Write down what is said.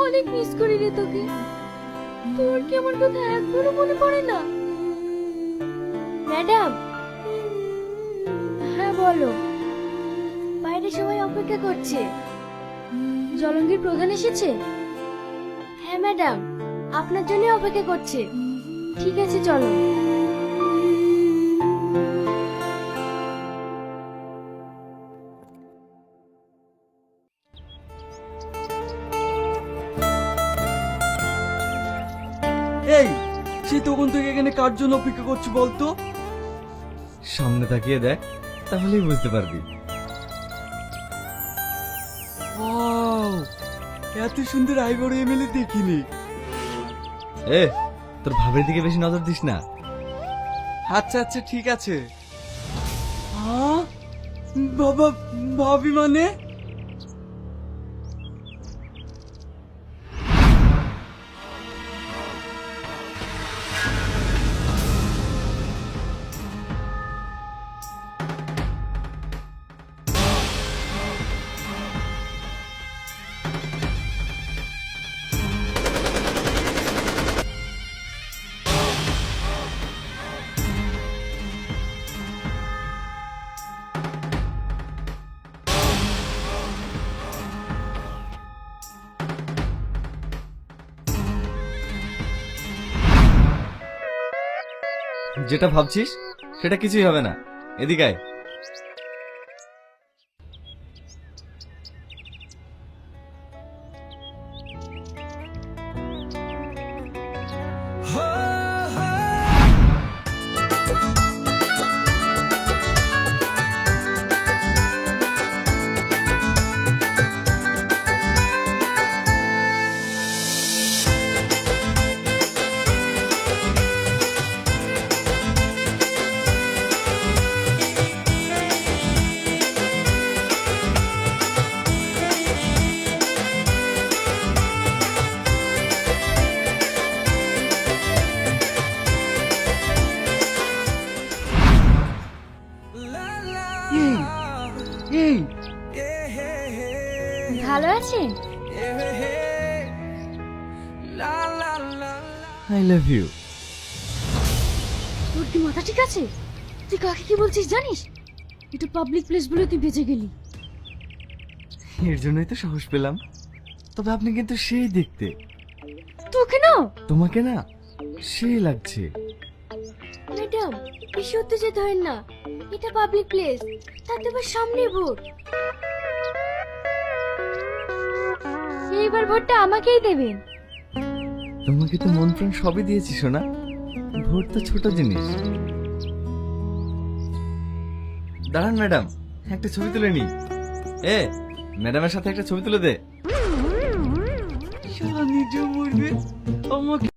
অনেক মিস করি রে তোকে। তোর কি আমার কথা একবারও মনে পড়ে না? ম্যাডাম। হ্যাঁ বলো। বাইরে সবাই অপেক্ষা করছে। জলঙ্গির প্রধান এসেছে? হ্যাঁ ম্যাডাম। আপনার জন্য অপেক্ষা করছে। ঠিক আছে, চলো। এই সে তখন থেকে এখানে কার জন্য অপেক্ষা করছি বলতো? সামনে তাকিয়ে দেখ তাহলেই বুঝতে পারবি। এত সুন্দর আইবড় এমএলএ দেখিনি। এ তোর ভাবের দিকে বেশি নজর দিস না। আচ্ছা আচ্ছা ঠিক আছে। হ্যাঁ বাবা ভাবি মানে? যেটা ভাবছিস সেটা কিছুই হবে না। এদিকে আয়। ভালো আছেন? আই লাভ ইউ তোর কি মাথা ঠিক আছে? তুই কাকে কি বলছিস জানিস? এটা পাবলিক প্লেস বলে তুই বেঁচে গেলি। এর জন্যই তো সাহস পেলাম। তবে আপনি কিন্তু সেই দেখতে। তোকে না? তোমাকে না সেই লাগছে। ম্যাডাম বেশি উত্তেজিত হয় না। এটা পাবলিক প্লেস তাতে আবার সামনে ভোট। এইবার ভোটটা আমাকেই দেবেন। তোমাকে তো মন প্রাণ সবই দিয়েছি সোনা। ভোট তো ছোট জিনিস। দাঁড়ান ম্যাডাম একটা ছবি তুলে নি এ ম্যাডামের সাথে একটা ছবি তুলে দে। শালা নিজেও মরবে। আমাকে